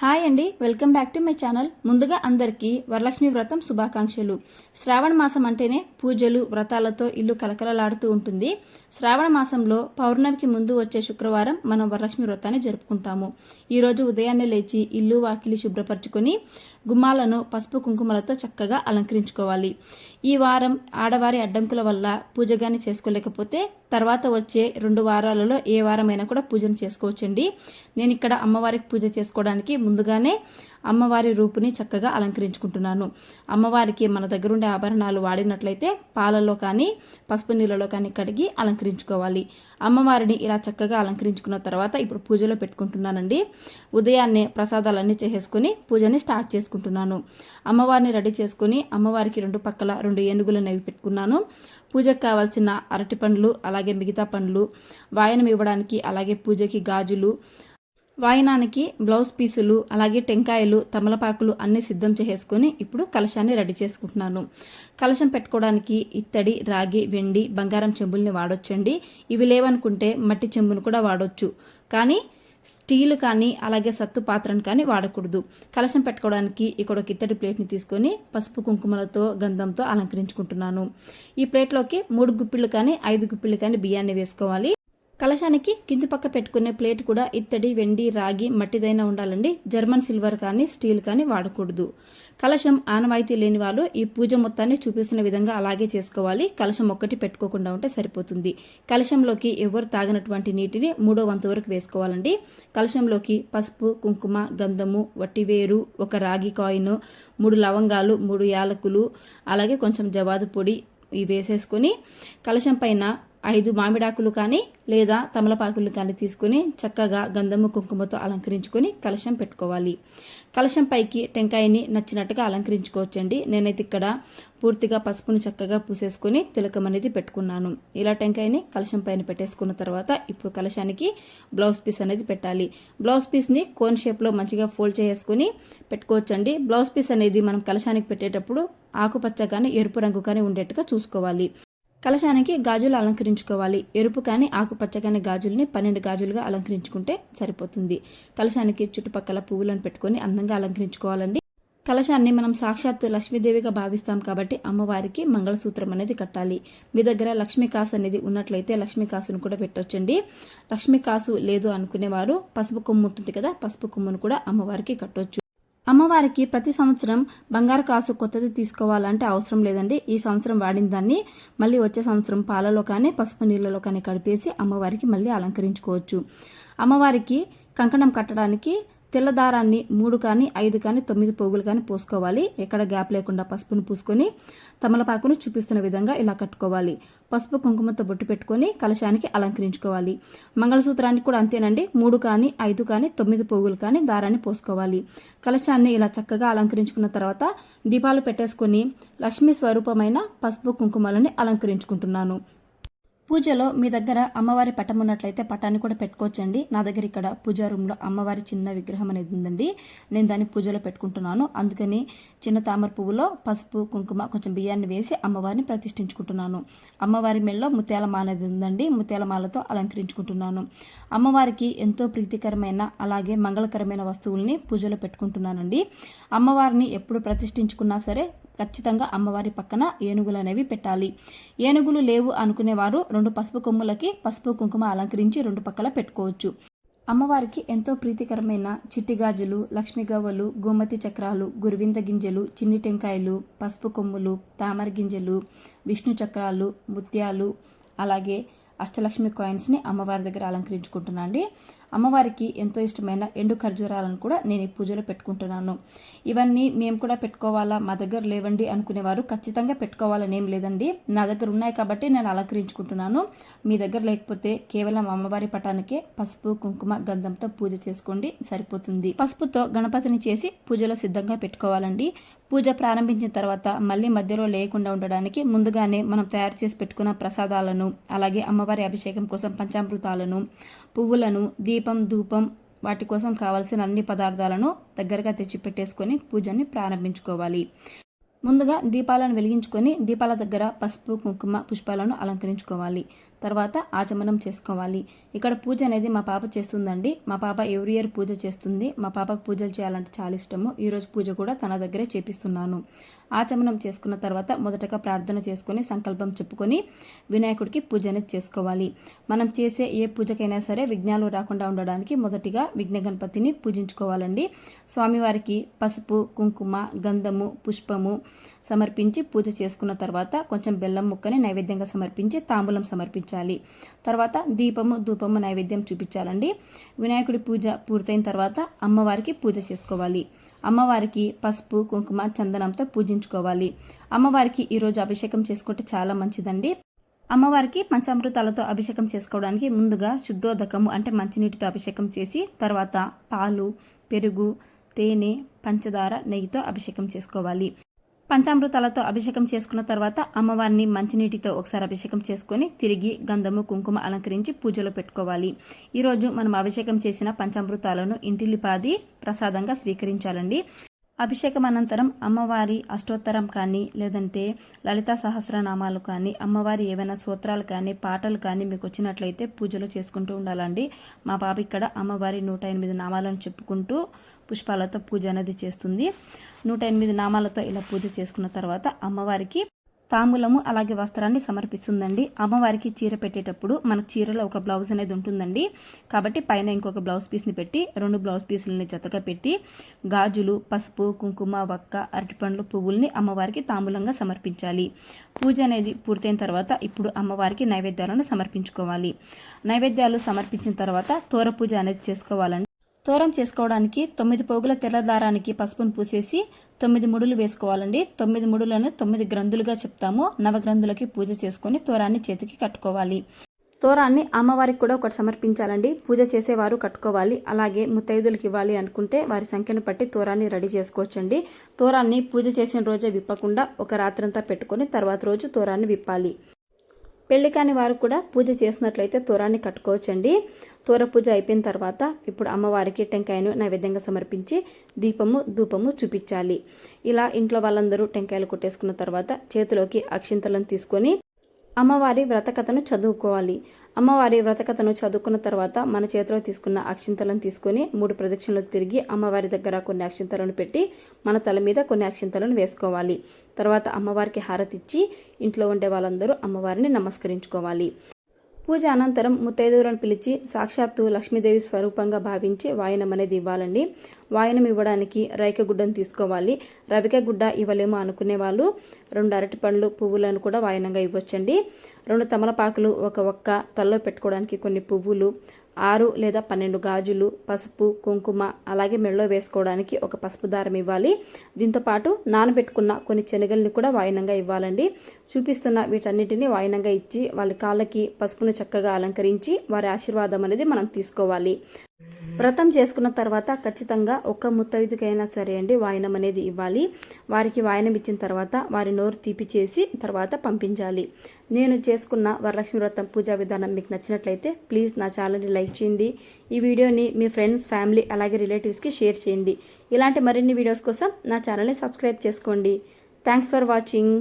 Hi అండి. Welcome back to my channel. ముందుగా అందరికీ వరలక్ష్మి వ్రతం శుభాకాంక్షలు. శ్రావణ మాసం అంటేనే పూజలు వ్రతాలతో ఇల్లు కలకలలాడుతూ ఉంటుంది. శ్రావణ మాసంలో పౌర్ణమికి ముందు వచ్చే శుక్రవారం మనం వరలక్ష్మి వ్రతాన్ని జరుపుకుంటాము. ఈరోజు ఉదయాన్నే లేచి ఇల్లు వాకిలి శుభ్రపరచుకొని గుమ్మాలను పసుపు కుంకుమలతో చక్కగా అలంకరించుకోవాలి. ఈ వారం ఆడవారి అడ్డంకుల వల్ల పూజ కానీ చేసుకోలేకపోతే తర్వాత వచ్చే రెండు వారాలలో ఏ వారమైనా కూడా పూజను చేసుకోవచ్చండి. నేను ఇక్కడ అమ్మవారికి పూజ చేసుకోవడానికి ముందుగానే అమ్మవారి రూపుని చక్కగా అలంకరించుకుంటున్నాను. అమ్మవారికి మన దగ్గర ఉండే ఆభరణాలు వాడినట్లయితే పాలలో కానీ పసుపు నీళ్ళలో కానీ కడిగి అలంకరించుకోవాలి. అమ్మవారిని ఇలా చక్కగా అలంకరించుకున్న తర్వాత ఇప్పుడు పూజలో పెట్టుకుంటున్నానండి. ఉదయాన్నే ప్రసాదాలన్నీ చేసేసుకుని పూజని స్టార్ట్ చేసుకుంటున్నాను. అమ్మవారిని రెడీ చేసుకుని అమ్మవారికి రెండు పక్కల రెండు ఏనుగులు అవి పెట్టుకున్నాను. పూజకు కావాల్సిన అరటి పండ్లు అలాగే మిగతా పండ్లు వాయనం ఇవ్వడానికి అలాగే పూజకి గాజులు వాయనానికి బ్లౌజ్ పీసులు అలాగే టెంకాయలు తమలపాకులు అన్నీ సిద్ధం చేసేసుకొని ఇప్పుడు కలశాన్ని రెడీ చేసుకుంటున్నాను. కలశం పెట్టుకోవడానికి ఇత్తడి రాగి వెండి బంగారం చెంబుల్ని వాడొచ్చండి. ఇవి లేవనుకుంటే మట్టి చెంబును కూడా వాడొచ్చు. కానీ స్టీల్ కానీ అలాగే సత్తు పాత్రను కానీ వాడకూడదు. కలశం పెట్టుకోవడానికి ఇక్కడ ఒక ఇత్తడి ప్లేట్ని తీసుకొని పసుపు కుంకుమలతో గంధంతో అలంకరించుకుంటున్నాను. ఈ ప్లేట్లోకి మూడు గుప్పిళ్ళు కానీ ఐదు గుప్పిళ్ళు కానీ బియ్యాన్ని వేసుకోవాలి. కలశానికి కింది పక్క పెట్టుకునే ప్లేట్ కూడా ఇత్తడి వెండి రాగి మట్టిదైనా ఉండాలండి. జర్మన్ సిల్వర్ కానీ స్టీల్ కానీ వాడకూడదు. కలశం ఆనవాయితీ లేని వాళ్ళు ఈ పూజ మొత్తాన్ని చూపిస్తున్న విధంగా అలాగే చేసుకోవాలి. కలశం ఒక్కటి పెట్టుకోకుండా ఉంటే సరిపోతుంది. కలశంలోకి ఎవరు తాగినటువంటి నీటిని మూడో వంతు వరకు వేసుకోవాలండి. కలశంలోకి పసుపు కుంకుమ గంధము వట్టివేరు ఒక రాగి కాయిన్ మూడు లవంగాలు మూడు యాలకులు అలాగే కొంచెం జవాదు పొడి ఇవి వేసేసుకొని కలశం పైన ఐదు మామిడాకులు కానీ లేదా తమలపాకులు కానీ తీసుకుని చక్కగా గంధము కుంకుమతో అలంకరించుకొని కలశం పెట్టుకోవాలి. కలశం పైకి టెంకాయని నచ్చినట్టుగా అలంకరించుకోవచ్చండి. నేనైతే ఇక్కడ పూర్తిగా పసుపును చక్కగా పూసేసుకొని తిలకం అనేది పెట్టుకున్నాను. ఇలా టెంకాయని కలశం పైన పెట్టేసుకున్న తర్వాత ఇప్పుడు కలశానికి బ్లౌజ్ పీస్ అనేది పెట్టాలి. బ్లౌజ్ పీస్ని కోన్ షేప్లో మంచిగా ఫోల్డ్ చేసుకొని పెట్టుకోవచ్చండి. బ్లౌజ్ పీస్ అనేది మనం కలశానికి పెట్టేటప్పుడు ఆకుపచ్చ కానీ ఎరుపు రంగు కానీ ఉండేట్టుగా చూసుకోవాలి. కలశానికి గాజులు అలంకరించుకోవాలి. ఎరుపు కానీ ఆకుపచ్చ కానీ గాజుల్ని పన్నెండు గాజులుగా అలంకరించుకుంటే సరిపోతుంది. కలశానికి చుట్టుపక్కల పువ్వులను పెట్టుకొని అందంగా అలంకరించుకోవాలండి. కలశాన్ని మనం సాక్షాత్తు లక్ష్మీదేవిగా భావిస్తాం కాబట్టి అమ్మవారికి మంగళసూత్రం అనేది కట్టాలి. మీ దగ్గర లక్ష్మీకాసు అనేది ఉన్నట్లయితే లక్ష్మీకాసును కూడా పెట్టొచ్చండి. లక్ష్మీకాసు లేదు అనుకునేవారు పసుపు కొమ్ము ఉంటుంది కదా పసుపు కొమ్మును కూడా అమ్మవారికి కట్టొచ్చు. అమ్మవారికి ప్రతి సంవత్సరం బంగారు కాసు కొత్తది తీసుకోవాలంటే అవసరం లేదండి. ఈ సంవత్సరం వాడిన దాన్ని మళ్ళీ వచ్చే సంవత్సరం పాలలో కానీ పసుపు నీళ్ళలో కానీ కడిపేసి అమ్మవారికి మళ్ళీ అలంకరించుకోవచ్చు. అమ్మవారికి కంకణం కట్టడానికి తెల్ల దారాన్ని మూడు కానీ ఐదు కానీ తొమ్మిది పోగులు కానీ పోసుకోవాలి. ఎక్కడ గ్యాప్ లేకుండా పసుపును పూసుకొని తమలపాకును చూపిస్తున్న విధంగా ఇలా కట్టుకోవాలి. పసుపు కుంకుమతో బొట్టు పెట్టుకొని కలశానికి అలంకరించుకోవాలి. మంగళసూత్రానికి కూడా అంతేనండి. మూడు కానీ ఐదు కానీ తొమ్మిది పోగులు కానీ దారాన్ని పోసుకోవాలి. కలశాన్ని ఇలా చక్కగా అలంకరించుకున్న తర్వాత దీపాలు పెట్టేసుకొని లక్ష్మీ స్వరూపమైన పసుపు కుంకుమలని అలంకరించుకుంటున్నాను. పూజలో మీ దగ్గర అమ్మవారి పటం ఉన్నట్లయితే పటాన్ని కూడా పెట్టుకోవచ్చండి. నా దగ్గర ఇక్కడ పూజా రూమ్లో అమ్మవారి చిన్న విగ్రహం అనేది ఉందండి. నేను దాన్ని పూజలో పెట్టుకుంటున్నాను. అందుకని చిన్న తామర పువ్వులో పసుపు కుంకుమ కొంచెం బియ్యాన్ని వేసి అమ్మవారిని ప్రతిష్ఠించుకుంటున్నాను. అమ్మవారి మెళ్ళలో ముత్యాల మాల అనేది ఉందండి. ముత్యాల మాలతో అలంకరించుకుంటున్నాను. అమ్మవారికి ఎంతో ప్రీతికరమైన అలాగే మంగళకరమైన వస్తువుల్ని పూజలో పెట్టుకుంటున్నానండి. అమ్మవారిని ఎప్పుడు ప్రతిష్ఠించుకున్నా సరే ఖచ్చితంగా అమ్మవారి పక్కన ఏనుగులు అనేవి పెట్టాలి. ఏనుగులు లేవు అనుకునేవారు రెండు పసుపు కొమ్ములకి పసుపు కుంకుమ అలంకరించి రెండు పక్కల పెట్టుకోవచ్చు. అమ్మవారికి ఎంతో ప్రీతికరమైన చిట్టి గాజులు గవ్వలు గోమతి చక్రాలు గురువింద గింజలు చిన్ని టెంకాయలు పసుపు కొమ్ములు తామర గింజలు విష్ణు చక్రాలు ముత్యాలు అలాగే అష్టలక్ష్మి కాయిన్స్ని అమ్మవారి దగ్గర అలంకరించుకుంటున్నా అండి. అమ్మవారికి ఎంతో ఇష్టమైన ఎండు ఖర్జూరాలను కూడా నేను ఈ పూజలో పెట్టుకుంటున్నాను. ఇవన్నీ మేము కూడా పెట్టుకోవాలా? మా దగ్గర లేవండి అనుకునేవారు ఖచ్చితంగా పెట్టుకోవాలని ఏం లేదండి. నా దగ్గర ఉన్నాయి కాబట్టి నేను అలంకరించుకుంటున్నాను. మీ దగ్గర లేకపోతే కేవలం అమ్మవారి పటానికే పసుపు కుంకుమ గంధంతో పూజ చేసుకోండి సరిపోతుంది. పసుపుతో గణపతిని చేసి పూజలో సిద్ధంగా పెట్టుకోవాలండి. పూజ ప్రారంభించిన తర్వాత మళ్ళీ మధ్యలో లేకుండా ఉండడానికి ముందుగానే మనం తయారు చేసి పెట్టుకున్న ప్రసాదాలను అలాగే అమ్మవారి అభిషేకం కోసం పంచామృతాలను పువ్వులను దీపం ధూపం వాటి కోసం కావాల్సిన అన్ని పదార్థాలను దగ్గరగా తెచ్చి పెట్టేసుకొని పూజని ప్రారంభించుకోవాలి. ముందుగా దీపాలను వెలిగించుకొని దీపాల దగ్గర పసుపు కుంకుమ పుష్పాలను అలంకరించుకోవాలి. తర్వాత ఆచమనం చేసుకోవాలి. ఇక్కడ పూజ అనేది మా పాప చేస్తుందండి. మా పాప ఎవ్రీ ఇయర్ పూజ చేస్తుంది. మా పాపకు పూజలు చేయాలంటే చాలా ఇష్టము. ఈరోజు పూజ కూడా తన దగ్గరే చేపిస్తున్నాను. ఆచమనం చేసుకున్న తర్వాత మొదటగా ప్రార్థన చేసుకొని సంకల్పం చెప్పుకొని వినాయకుడికి పూజ అనేది చేసుకోవాలి. మనం చేసే ఏ పూజకైనా సరే విఘ్నాలు రాకుండా ఉండడానికి మొదటిగా విఘ్న గణపతిని పూజించుకోవాలండి. స్వామివారికి పసుపు కుంకుమ గంధము పుష్పము సమర్పించి పూజ చేసుకున్న తర్వాత కొంచెం బెల్లం ముక్కని నైవేద్యంగా సమర్పించి తాంబూలం చూపించాలి తర్వాత దీపము ధూపము నైవేద్యం చూపించాలండి. వినాయకుడి పూజ పూర్తయిన తర్వాత అమ్మవారికి పూజ చేసుకోవాలి. అమ్మవారికి పసుపు కుంకుమ చందనంతో పూజించుకోవాలి. అమ్మవారికి ఈరోజు అభిషేకం చేసుకుంటే చాలా మంచిదండి. అమ్మవారికి పంచామృతాలతో అభిషేకం చేసుకోవడానికి ముందుగా శుద్ధోదకము అంటే మంచినీటితో అభిషేకం చేసి తర్వాత పాలు పెరుగు తేనె పంచదార నెయ్యితో అభిషేకం చేసుకోవాలి. పంచామృతాలతో అభిషేకం చేసుకున్న తర్వాత అమ్మవారిని మంచినీటితో ఒకసారి అభిషేకం చేసుకొని తిరిగి గంధము కుంకుమ అలంకరించి పూజలో పెట్టుకోవాలి. ఈరోజు మనం అభిషేకం చేసిన పంచామృతాలను ఇంటిలిపాది ప్రసాదంగా స్వీకరించాలండి. అభిషేకం అనంతరం అమ్మవారి అష్టోత్తరం కానీ లేదంటే లలితా సహస్రనామాలు కానీ అమ్మవారి ఏవైనా సూత్రాలు కానీ పాటలు కానీ మీకు వచ్చినట్లయితే పూజలు చేసుకుంటూ ఉండాలండి. మా పాప ఇక్కడ అమ్మవారి నూట ఎనిమిది నామాలను చెప్పుకుంటూ పుష్పాలతో పూజ అనేది చేస్తుంది. నూట ఎనిమిది నామాలతో ఇలా పూజ చేసుకున్న తర్వాత అమ్మవారికి తాంబూలము అలాగే వస్త్రాన్ని సమర్పిస్తుందండి. అమ్మవారికి చీర పెట్టేటప్పుడు మనకు చీరలో ఒక బ్లౌజ్ అనేది ఉంటుందండి. కాబట్టి పైన ఇంకొక బ్లౌజ్ పీస్ని పెట్టి రెండు బ్లౌజ్ పీసులని జతగా పెట్టి గాజులు పసుపు కుంకుమ వక్క అరటిపండ్లు పువ్వుల్ని అమ్మవారికి తాంబూలంగా సమర్పించాలి. పూజ అనేది పూర్తయిన తర్వాత ఇప్పుడు అమ్మవారికి నైవేద్యాలను సమర్పించుకోవాలి. నైవేద్యాలు సమర్పించిన తర్వాత తోర పూజ అనేది చేసుకోవాలండి. తోరం చేసుకోవడానికి తొమ్మిది పోగుల తెల్ల దారానికి పసుపును పూసేసి తొమ్మిది ముడులు వేసుకోవాలండి. తొమ్మిది ముడులను తొమ్మిది గ్రంథులుగా చెప్తాము. నవగ్రంథులకి పూజ చేసుకొని తోరాన్ని చేతికి కట్టుకోవాలి. తోరాన్ని అమ్మవారికి కూడా ఒకటి సమర్పించాలండి. పూజ చేసేవారు కట్టుకోవాలి. అలాగే ముత్తైదులకు ఇవ్వాలి అనుకుంటే వారి సంఖ్యను బట్టి తోరాన్ని రెడీ చేసుకోవచ్చండి. తోరాన్ని పూజ చేసిన రోజే విప్పకుండా ఒక రాత్రంతా పెట్టుకొని తర్వాత రోజు తోరాన్ని విప్పాలి. పెళ్ళి కాని వారు కూడా పూజ చేసినట్లయితే తోరాన్ని కట్టుకోవచ్చండి. తోర పూజ అయిపోయిన తర్వాత ఇప్పుడు అమ్మవారికి టెంకాయను నైవేద్యంగా సమర్పించి దీపము ధూపము చూపించాలి. ఇలా ఇంట్లో వాళ్ళందరూ టెంకాయలు కొట్టేసుకున్న తర్వాత చేతిలోకి అక్షింతలను తీసుకొని అమ్మవారి వ్రతకథను చదువుకోవాలి. అమ్మవారి వ్రతకథను చదువుకున్న తర్వాత మన చేతిలో తీసుకున్న అక్షింతలను తీసుకొని మూడు ప్రదక్షిణలు తిరిగి అమ్మవారి దగ్గర కొన్ని అక్షింతలను పెట్టి మన తల మీద కొన్ని అక్షింతలను వేసుకోవాలి. తర్వాత అమ్మవారికి హారతిచ్చి ఇంట్లో ఉండే వాళ్ళందరూ అమ్మవారిని నమస్కరించుకోవాలి. పూజ అనంతరం ముత్తైదువులను పిలిచి సాక్షాత్తు లక్ష్మీదేవి స్వరూపంగా భావించి వాయనం అనేది ఇవ్వాలండి. వాయనం ఇవ్వడానికి రైక గుడ్డను తీసుకోవాలి. రవిక గుడ్డ ఇవ్వలేమో అనుకునే వాళ్ళు రెండు అరటి పండ్లు పువ్వులను కూడా వాయనంగా ఇవ్వచ్చండి. రెండు తమలపాకులు ఒక ఒక్క తలలో పెట్టుకోవడానికి కొన్ని పువ్వులు ఆరు లేదా పన్నెండు గాజులు పసుపు కుంకుమ అలాగే మెడలో వేసుకోవడానికి ఒక పసుపు దారం ఇవ్వాలి. దీంతో పాటు నానబెట్టుకున్న కొన్ని శనగల్ని కూడా వాయినంగా ఇవ్వాలండి. చూపిస్తున్న వీటన్నిటిని వాయినంగా ఇచ్చి వాళ్ళ కాళ్ళకి పసుపును చక్కగా అలంకరించి వారి ఆశీర్వాదం అనేది మనం తీసుకోవాలి. వ్రతం చేసుకున్న తర్వాత ఖచ్చితంగా ఒక్క ముత్తైదుకైనా సరే అండి వాయనం అనేది ఇవ్వాలి. వారికి వాయనం ఇచ్చిన తర్వాత వారి నోరు తీపి చేసి తర్వాత పంపించాలి. నేను చేసుకున్న వరలక్ష్మి వ్రతం పూజా విధానం మీకు నచ్చినట్లయితే ప్లీజ్ నా ఛానల్ని లైక్ చేయండి. ఈ వీడియోని మీ ఫ్రెండ్స్ ఫ్యామిలీ అలాగే రిలేటివ్స్కి షేర్ చేయండి. ఇలాంటి మరిన్ని వీడియోస్ కోసం నా ఛానల్ని సబ్స్క్రైబ్ చేసుకోండి. Thanks for watching.